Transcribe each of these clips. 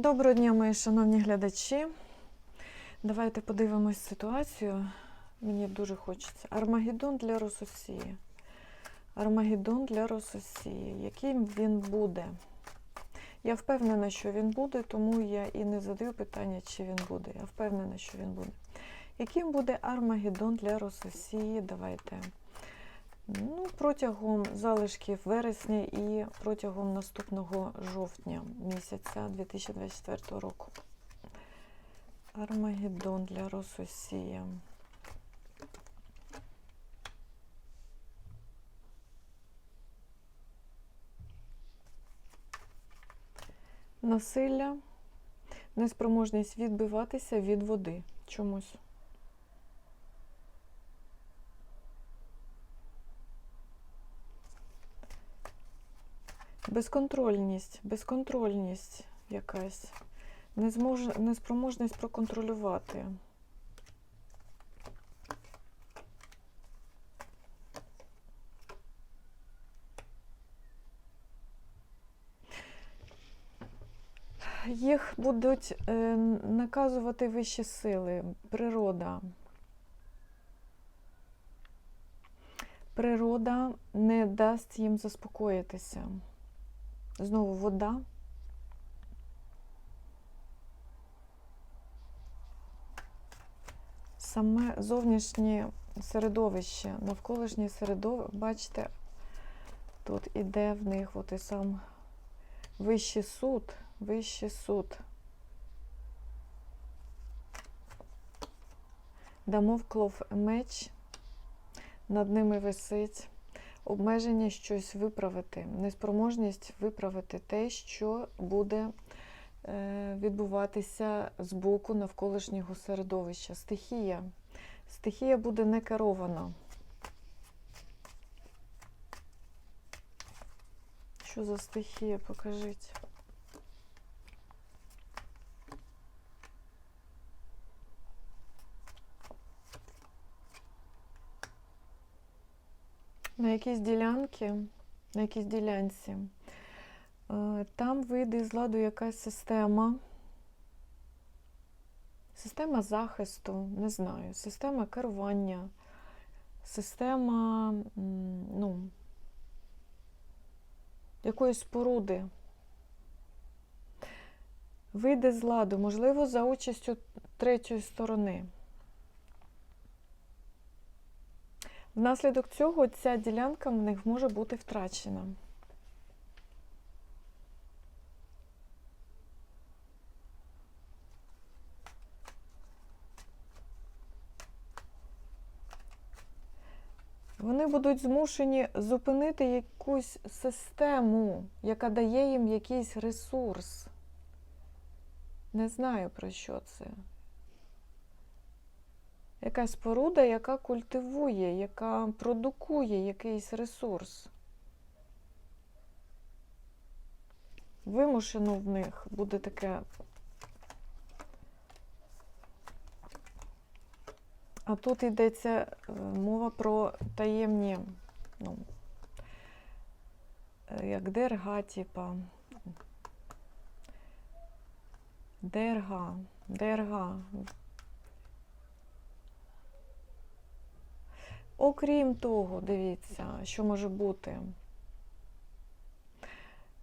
Доброго дня, мої шановні глядачі. Давайте подивимось ситуацію. Мені дуже хочеться. Армагеддон для Рососії. Армагеддон для Рососії. Яким він буде? Я впевнена, що він буде, тому я і не задаю питання, чи він буде. Я впевнена, що він буде. Яким буде Армагеддон для Рососії? Давайте. Ну, протягом залишків вересня і протягом наступного жовтня місяця 2024 року. Армагеддон для Рососії. Насилля, неспроможність відбиватися від води чомусь. Безконтрольність, безконтрольність якась, Незмож... неспроможність проконтролювати. Їх будуть е, наказувати вищі сили, природа. Природа не дасть їм заспокоїтися. Знову вода. Саме зовнішнє середовище, навколишнє середовище, бачите, тут іде в них от і сам вищий суд, вищий суд. Дамовклов меч, над ними висить обмеження щось виправити, неспроможність виправити те, що буде е, відбуватися з боку навколишнього середовища. Стихія. Стихія буде не керована. Що за стихія? Покажіть. На якійсь ділянці, на якійсь ділянці, е, там вийде з ладу якась система. Система захисту, не знаю, система керування, система ну, якоїсь споруди. Вийде з ладу, можливо, за участю третьої сторони. Внаслідок цього ця ділянка в них може бути втрачена. Вони будуть змушені зупинити якусь систему, яка дає їм якийсь ресурс. Не знаю про що це. Якась споруда, яка культивує, яка продукує якийсь ресурс. Вимушено в них буде таке. А тут йдеться е, мова про таємні, ну, е, як ДРГ, типа. ДРГ, ДРГ. Окрім того, дивіться, що може бути.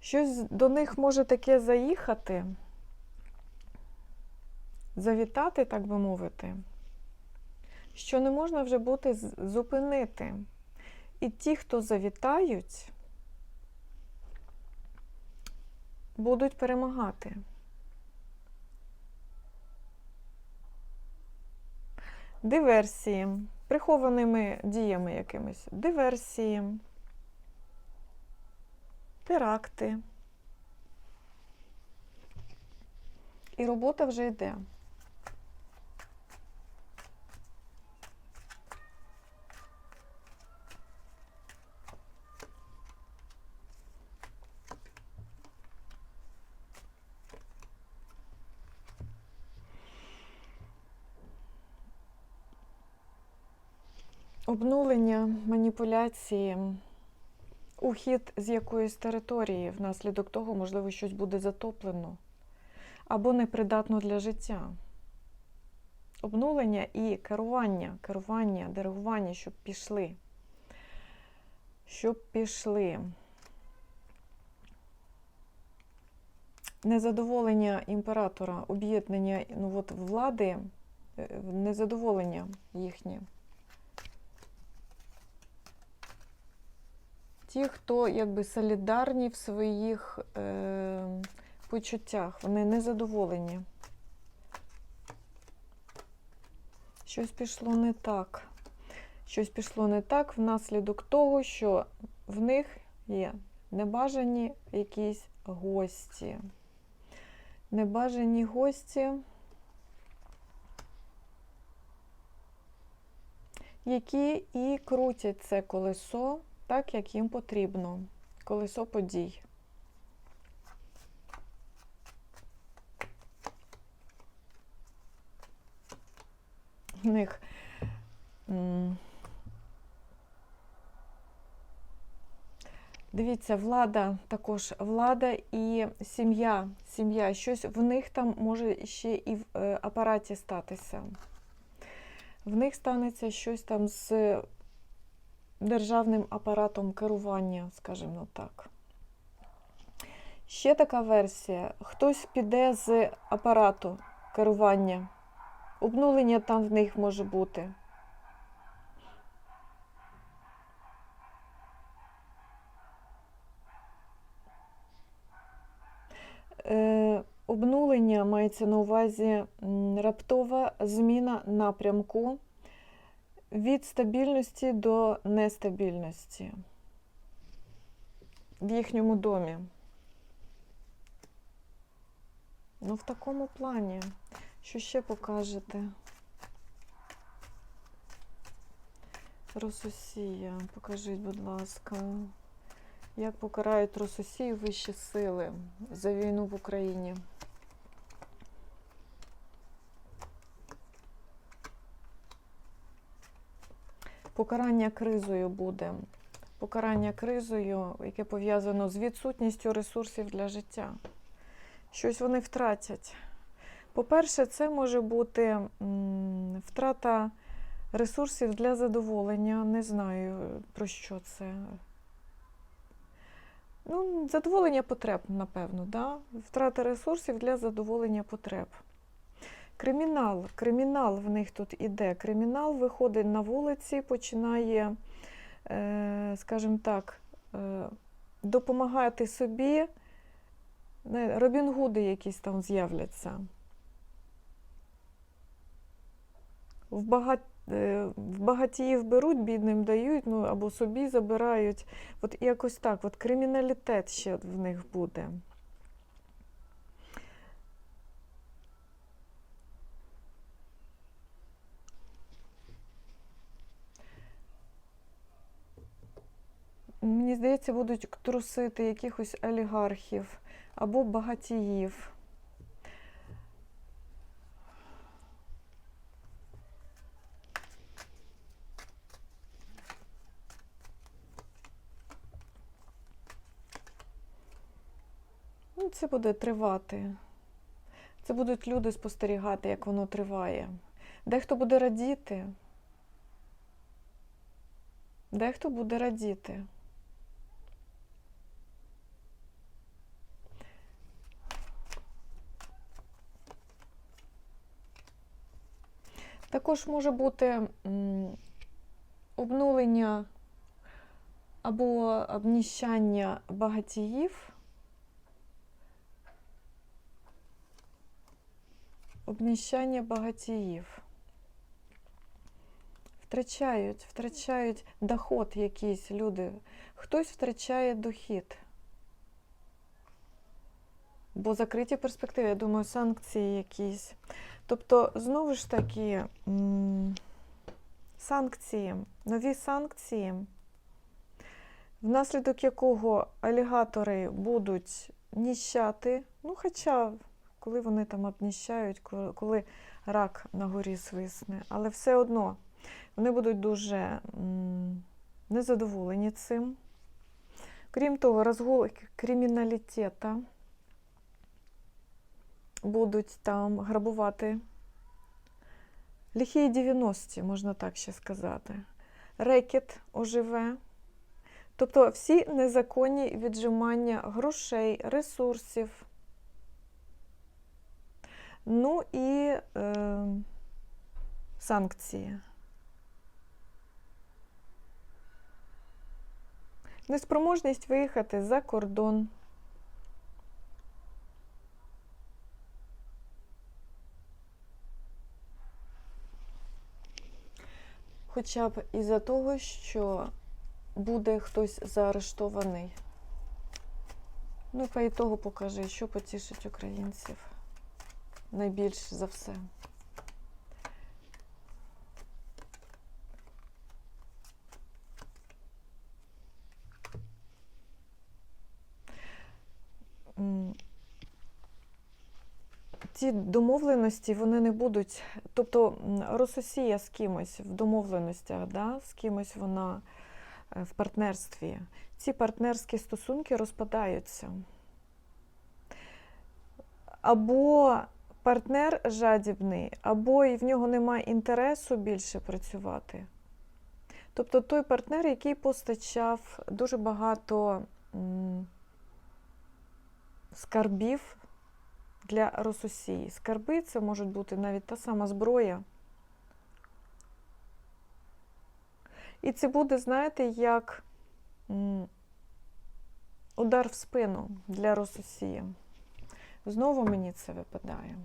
Щось до них може таке заїхати, завітати, так би мовити, що не можна вже бути зупинити. І ті, хто завітають, будуть перемагати. Диверсії прихованими діями якимись, диверсії, теракти. І робота вже йде. Обнулення, маніпуляції, ухід з якоїсь території, внаслідок того, можливо, щось буде затоплено. або непридатну для життя. Обнулення і керування, керування, диригування, щоб пішли. Щоб пішли. Незадоволення імператора, об'єднання ну, от, влади, е, незадоволення їхнє. Ті, хто якби солідарні в своїх е, почуттях, вони незадоволені. Щось пішло не так. Щось пішло не так внаслідок того, що в них є небажані якісь гості. Небажані гості, які і крутять це колесо так, як їм потрібно. Колесо подій. В них Дивіться, влада також влада і сім'я. Сім'я. Щось в них там може ще і в е, апараті статися. В них станеться щось там з державним апаратом керування, скажімо так. Ще така версія. Хтось піде з апарату керування. Обнулення там в них може бути. Е, обнулення мається на увазі раптова зміна напрямку від стабільності до нестабільності в їхньому домі. Ну, в такому плані. Що ще покажете? Рососія, покажіть, будь ласка. Як покарають Рососію вищі сили за війну в Україні? Покарання кризою буде. Покарання кризою, яке пов'язано з відсутністю ресурсів для життя. Щось вони втратять. По-перше, це може бути втрата ресурсів для задоволення. Не знаю, про що це. Ну, задоволення потреб, напевно, да? втрата ресурсів для задоволення потреб. Кримінал. Кримінал в них тут іде. Кримінал виходить на вулиці, починає, е, скажімо так, е, допомагати собі. Робінгуди якісь там з'являться. В багать е, в багатіїв беруть, бідним дають, ну або собі забирають. От якось так, от криміналітет ще в них буде. Мені здається, будуть трусити якихось олігархів або багатіїв. Ну, це буде тривати. Це будуть люди спостерігати, як воно триває. Дехто буде радіти. Дехто буде радіти. Також може бути обнулення або обніщання багатіїв. Обніщання багатіїв. Втрачають, втрачають доход якийсь люди. Хтось втрачає дохід. Бо закриті перспективи, я думаю, санкції якісь. Тобто, знову ж таки, санкції, нові санкції, внаслідок якого алігатори будуть ніщати, ну, хоча, коли вони там обніщають, коли- рак на горі свисне, але все одно вони будуть дуже незадоволені цим. Крім того, розгул криміналітета будуть там грабувати. Ліхі 90-ті, можна так ще сказати. Рекет оживе. Тобто всі незаконні віджимання грошей, ресурсів. Ну і е, санкції. Неспроможність виїхати за кордон. Хоча б із-за того, що буде хтось заарештований. Ну і по ітогу покажи, що потішить українців найбільш за все. Ці домовленості вони не будуть. Тобто Рососія з кимось в домовленостях, да? з кимось вона е, в партнерстві. Ці партнерські стосунки розпадаються. Або партнер жадібний, або і в нього немає інтересу більше працювати. Тобто той партнер, який постачав дуже багато скарбів для Рососії. Скарби це можуть бути навіть та сама зброя. І це буде, знаєте, як удар в спину для Рососії. Знову мені це випадає.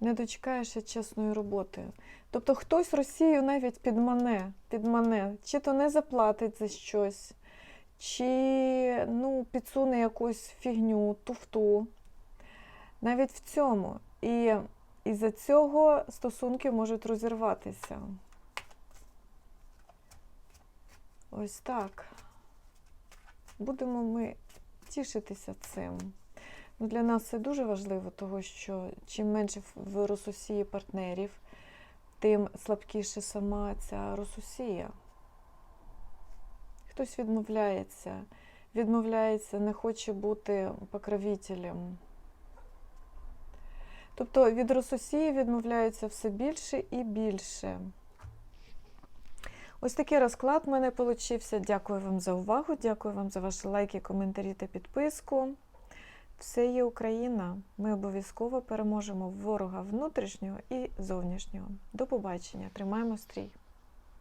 Не дочекаєшся чесної роботи. Тобто хтось Росію навіть підмане, підмане, чи то не заплатить за щось, чи ну, підсуне якусь фігню, туфту. Навіть в цьому. І із-за цього стосунки можуть розірватися. Ось так. Будемо ми тішитися цим. Ну, для нас це дуже важливо, тому що чим менше в- Рососії партнерів, тим слабкіше сама ця Рососія. Хтось відмовляється, відмовляється, не хоче бути покровителем. Тобто від Рососії відмовляються все більше і більше. Ось такий розклад в мене получився. Дякую вам за увагу, дякую вам за ваші лайки, коментарі та підписку. Все є Україна. Ми обов'язково переможемо ворога внутрішнього і зовнішнього. До побачення. Тримаємо стрій.